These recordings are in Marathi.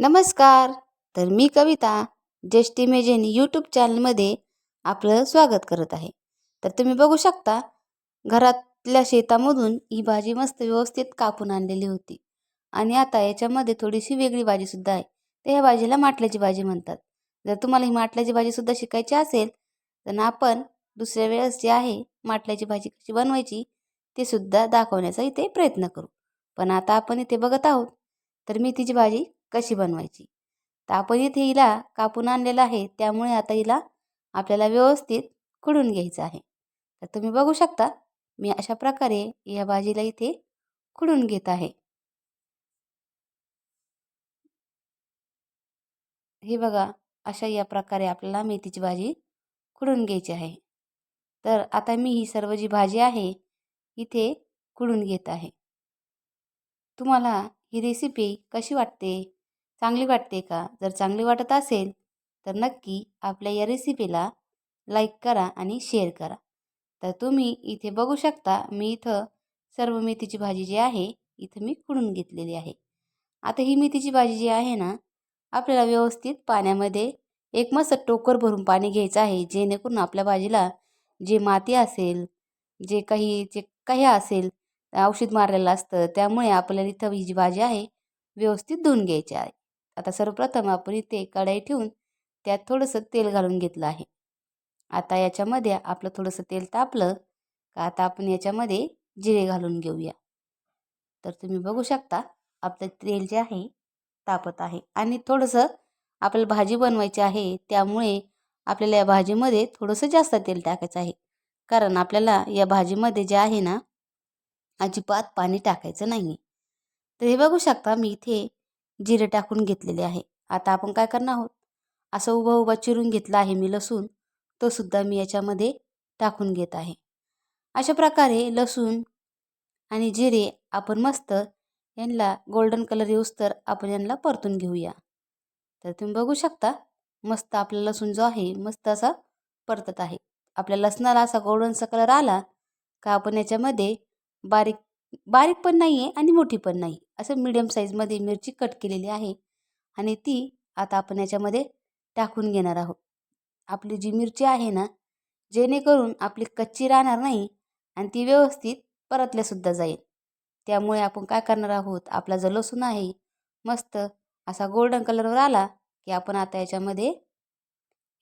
नमस्कार. तर मी कविता जस्ट मेजेन यूट्यूब चॅनलमध्ये आपलं स्वागत करत आहे. तर तुम्ही बघू शकता घरातल्या शेतामधून ही भाजी मस्त व्यवस्थित कापून आणलेली होती. आणि आता याच्यामध्ये थोडीशी वेगळी भाजीसुद्धा आहे. तर ह्या भाजीला माटल्याची भाजी म्हणतात. जर तुम्हाला ही माटल्याची भाजीसुद्धा शिकायची असेल तर आपण दुसऱ्या वेळेस जी आहे माटल्याची भाजी कशी बनवायची ते सुद्धा दाखवण्याचा इथे प्रयत्न करू. पण आता आपण इथे बघत आहोत. तर मी तिची भाजी कशी बनवायची? तर आपण इथे हिला कापून आणलेला आहे. त्यामुळे आता हिला आपल्याला व्यवस्थित खुडून घ्यायचं आहे. तर तुम्ही बघू शकता मी अशा प्रकारे या भाजीला इथे खुडून घेत आहे. हे बघा अशा या प्रकारे आपल्याला मेथीची भाजी खुडून घ्यायची आहे. तर आता मी ही सर्व जी भाजी आहे इथे खुडून घेत आहे. तुम्हाला ही रेसिपी कशी वाटते? चांगली वाटते का? जर चांगली वाटत असेल तर नक्की आपल्या या रेसिपीला लाईक करा आणि शेअर करा. तर तुम्ही इथे बघू शकता मी इथं सर्व मेथीची भाजी जी आहे इथं मी खुडून घेतलेली आहे. आता ही मेथीची भाजी जी आहे ना आपल्याला व्यवस्थित पाण्यामध्ये एक मस्त टोकर भरून पाणी घ्यायचं आहे जेणेकरून आपल्या भाजीला जे माती असेल जे काही जे काही असेल औषध मारलेलं असतं त्यामुळे आपल्याला इथं ही जी भाजी आहे व्यवस्थित धुवून घ्यायची आहे. आता सर्वप्रथम आपण इथे कढाई ठेवून त्यात थोडंसं तेल घालून घेतलं आहे. आता याच्यामध्ये आपलं थोडंसं तेल तापलं का आता आपण याच्यामध्ये जिरे घालून घेऊया. तर तुम्ही बघू शकता आपलं तेल जे आहे तापत आहे. आणि थोडंसं आपल्याला भाजी बनवायची आहे त्यामुळे आपल्याला या भाजीमध्ये थोडंसं जास्त तेल टाकायचं आहे. कारण आपल्याला या भाजीमध्ये जे आहे ना अजिबात पाणी टाकायचं नाही तर हे बघू शकता मी इथे जिरे टाकून घेतलेले आहे. आता आपण काय करणार आहोत? असं उभं उभं चिरून घेतला आहे मी लसूण. तो सुद्धा मी याच्यामध्ये टाकून घेत आहे. अशा प्रकारे लसूण आणि जिरे आपण मस्त यांना गोल्डन कलर येऊस तर आपण यांना परतून घेऊया. तर तुम्ही बघू शकता मस्त आपला लसूण जो आहे मस्त असा परतत आहे. आपल्या लसणाला असा गोल्डनचा कलर आला का आपण याच्यामध्ये बारीक बारीक पण नाही आहे आणि मोठी पण नाही. असं मिडियम साईजमध्ये मिरची कट केलेली आहे. आणि ती आता आपण याच्यामध्ये टाकून घेणार आहोत. आपली जी मिरची आहे ना जेणेकरून आपली कच्ची राहणार नाही आणि ती व्यवस्थित परतल्यासुद्धा जाईल. त्यामुळे आपण काय करणार आहोत आपला जो लसूण आहे मस्त असा गोल्डन कलरवर आला की आपण आता याच्यामध्ये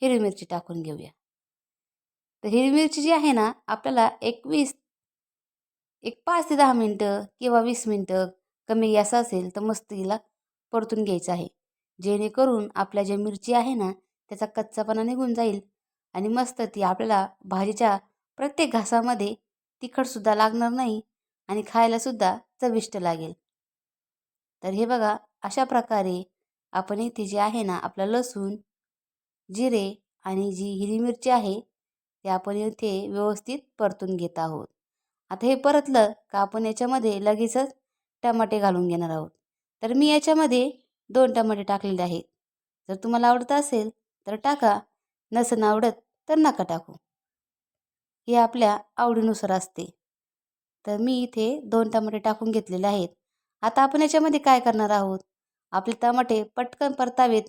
हिरवी मिरची टाकून घेऊया. तर हिरवी मिरची जी आहे ना आपल्याला एकवीस एक पाच ते दहा मिनटं किंवा वीस मिनटं कमी गॅस असेल तर मस्त तिला परतून घ्यायचं आहे. जेणेकरून आपल्या ज्या मिरची आहे ना त्याचा कच्चापणा निघून जाईल आणि मस्त ती आपल्याला भाजीच्या प्रत्येक घासामध्ये तिखटसुद्धा लागणार नाही आणि खायलासुद्धा चविष्ट लागेल. तर हे बघा अशा प्रकारे आपण इथे जे आहे ना आपला लसूण जिरे आणि जी हिरवी मिरची आहे ते आपण इथे व्यवस्थित परतून घेत आहोत. आता हे परतलं का आपण याच्यामध्ये लगेचच टमाटे घालून घेणार आहोत. तर मी याच्यामध्ये दोन टमाटे टाकलेले आहेत. जर तुम्हाला आवडत असेल तर टाका नसन आवडत तर नका टाकू. हे आपल्या आवडीनुसार असते. तर मी इथे दोन टमाटे टाकून घेतलेले आहेत. आता आपण याच्यामध्ये काय करणार आहोत? आपले टमाटे पटकन परतावेत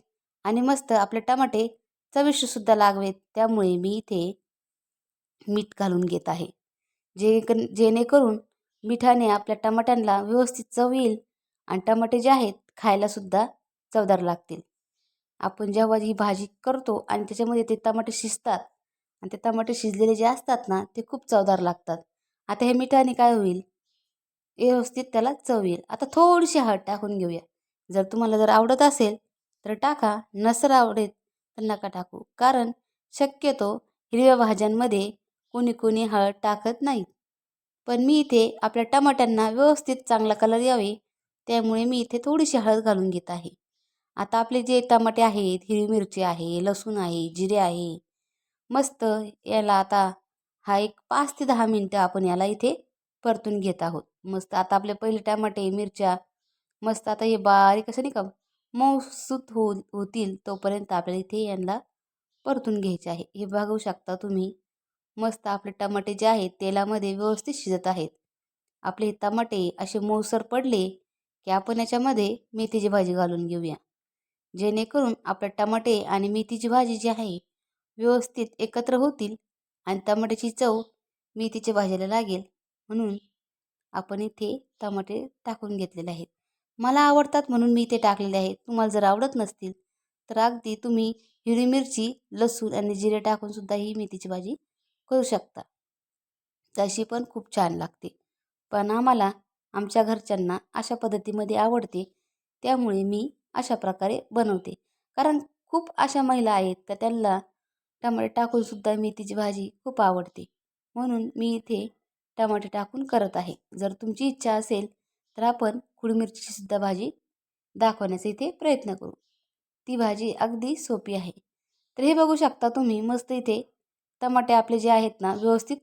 आणि मस्त आपले टमाटे चविष्टसुद्धा लागवेत. त्यामुळे मी इथे मीठ घालून घेत आहे. जे जेणेकरून मिठाने आपल्या टमाट्यांना व्यवस्थित चव येईल आणि टमाटे जे आहेत खायलासुद्धा चवदार लागतील. आपण जेव्हा ही भाजी करतो आणि त्याच्यामध्ये ते टमाटे शिजतात आणि ते टमाटे शिजलेले जे असतात ना ते खूप चवदार लागतात. आता हे मिठाने काय होईल? व्यवस्थित त्याला चव येईल. आता थोडीशी हळद टाकून घेऊया. जर तुम्हाला जर आवडत असेल तर टाका. नसर आवडेल तर नका टाकू. कारण शक्यतो हिरव्या भाज्यांमध्ये कोणी कोणी हळद टाकत नाहीत. पण मी इथे आपल्या टमाट्यांना व्यवस्थित चांगला कलर यावे त्यामुळे मी इथे थोडीशी हळद घालून घेत आहे. आता आपले जे टमाटे आहेत हिरवी मिरची आहे लसूण आहे जिरे आहे मस्त याला आता हा एक पाच ते दहा मिनटं आपण याला इथे परतून घेत आहोत. मस्त आता आपले पहिले टमाटे मिरच्या मस्त आता हे बारीक असं नाही का मऊसूत हो होतील तोपर्यंत आपल्याला इथे यांना परतून घ्यायचे आहे. हे बघू शकता तुम्ही. मस्त आपले टमाटे जे आहेत तेलामध्ये व्यवस्थित शिजत आहेत. आपले टमाटे असे मऊसर पडले की आपण याच्यामध्ये मेथीची भाजी घालून घेऊया. जेणेकरून आपल्या टमाटे आणि मेथीची भाजी जी आहे व्यवस्थित एकत्र होतील आणि टमाट्याची चव मेथीच्या भाजीला लागेल. म्हणून आपण इथे टमाटे टाकून घेतलेले आहेत. मला आवडतात म्हणून मी इथे टाकलेले आहेत. तुम्हाला जर आवडत नसतील तर अगदी तुम्ही हिरवी मिरची लसूण आणि जिरे टाकूनसुद्धा ही मेथीची भाजी करू शकता तशी पण खूप छान लागते. पण आम्हाला आमच्या घरच्यांना अशा पद्धतीमध्ये आवडते त्यामुळे मी अशा प्रकारे बनवते. कारण खूप अशा महिला आहेत का त्यांना टमाटे टाकूनसुद्धा मेथीची भाजी खूप आवडते. म्हणून मी इथे टमाटे टाकून करत आहे. जर तुमची इच्छा असेल तर आपण कुडी भाजी दाखवण्याचा इथे प्रयत्न करू. ती भाजी अगदी सोपी आहे. तर हे बघू शकता तुम्ही मस्त इथे टमाटे आपले जे आहेत ना व्यवस्थित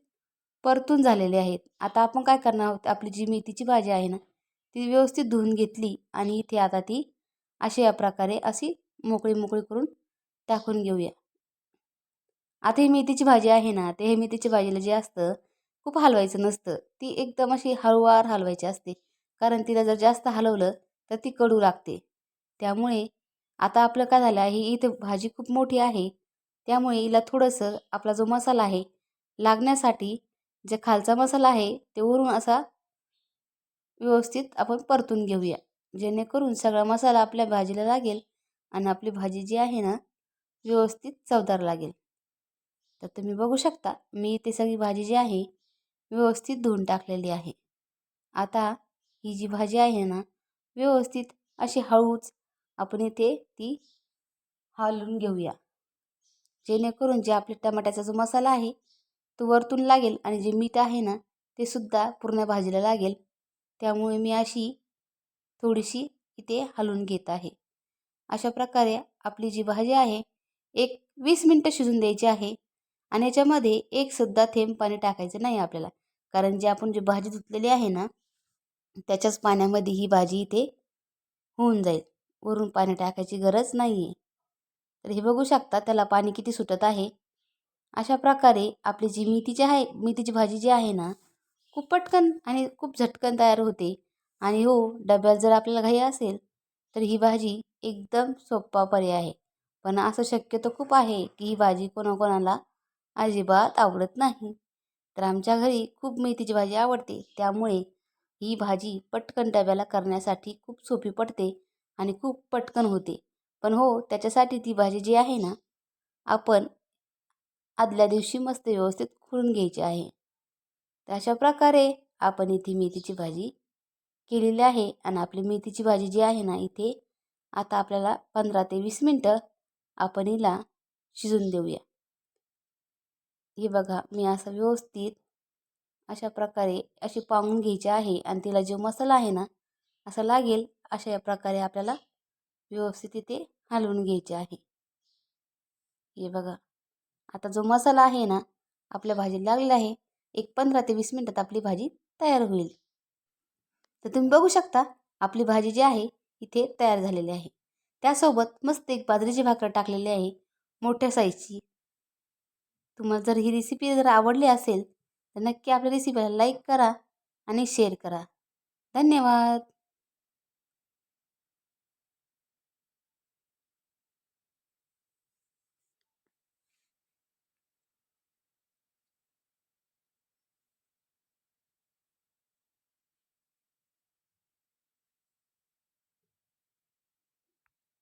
परतून झालेले आहेत. आता आपण काय करणार आहोत? आपली जी मेथीची भाजी आहे ना ती व्यवस्थित धुवून घेतली आणि इथे आता ती अशा या प्रकारे अशी मोकळी मोकळी करून टाकून घेऊया. आता ही मेथीची भाजी आहे ना ते हे मेथीची भाजीला जे असतं खूप हलवायचं नसतं. ती एकदम अशी हळूवार हलवायची असते. कारण तिला जर जास्त हलवलं तर ती कडू लागते. त्यामुळे आता आपलं काय झालं आहे इथे भाजी खूप मोठी आहे. त्यामुळे हिला थोडंसं आपला जो मसाला आहे लागण्यासाठी जे खालचा मसाला आहे ते वरून असा व्यवस्थित आपण परतून घेऊया. जेणेकरून सगळा मसाला आपल्या भाजीला लागेल आणि आपली भाजी जी आहे ना व्यवस्थित चवदार लागेल. तर तुम्ही बघू शकता मी ते सगळी भाजी जी आहे व्यवस्थित धुवून टाकलेली आहे. आता ही जी भाजी आहे ना व्यवस्थित अशी हळूच आपण इथे ती हालून घेऊया. जेणेकरून जे आपले टमाट्याचा जो मसाला आहे तो वरतून लागेल आणि जे मीठ आहे ना ते सुद्धा पूर्ण भाजीला लागेल. त्यामुळे मी अशी थोडीशी इथे हलवून घेत आहे. अशा प्रकारे आपली जी भाजी आहे एक वीस मिनटं शिजून द्यायची आहे आणि याच्यामध्ये एकसुद्धा थेंब पाणी टाकायचं नाही आपल्याला. कारण जे आपण जी भाजी धुतलेली आहे ना त्याच्याच पाण्यामध्ये ही भाजी इथे होऊन जाईल. वरून पाणी टाकायची गरज नाही आहे तर हे बघू शकता त्याला पाणी किती सुटत आहे. अशा प्रकारे आपली जी मेथीची आहे मेथीची भाजी जी आहे ना खूप पटकन आणि खूप झटकन तयार होते. आणि हो डब्यात जर आपल्याला घाई असेल तर ही भाजी एकदम सोपा पर्याय आहे. पण असं शक्यतो खूप आहे की ही भाजी कोणाकोणाला अजिबात आवडत नाही. तर आमच्या घरी खूप मेथीची भाजी आवडते. त्यामुळे ही भाजी पटकन डब्याला करण्यासाठी खूप सोपी पडते आणि खूप पटकन होते. पण हो त्याच्यासाठी ती भाजी जी आहे ना आपण आदल्या दिवशी मस्त व्यवस्थित खुळून घ्यायची आहे. तर अशा प्रकारे आपण इथे मेथीची भाजी केलेली आहे आणि आपली मेथीची भाजी जी आहे ना इथे आता आपल्याला पंधरा ते वीस मिनटं आपण हिला शिजून देऊया. हे बघा मी असं व्यवस्थित अशा प्रकारे अशी पाहून घ्यायची आहे आणि तिला जो मसाला आहे ना असं लागेल अशा या प्रकारे आपल्याला व्यवस्थित इथे हलवून घ्यायचे आहे. हे बघा. आता जो मसाला आहे ना आपल्या भाजीला लागलेला आहे एक पंधरा ते वीस मिनटात आपली भाजी तयार होईल. तर तुम्ही बघू शकता आपली भाजी जी आहे इथे तयार झालेली आहे. त्यासोबत मस्त एक बाजरीची भाकर टाकलेली आहे मोठ्या साईजची तुम्हाला जर ही रेसिपी जर आवडली असेल तर नक्की आपल्या रेसिपीला लाईक करा आणि शेअर करा. धन्यवाद!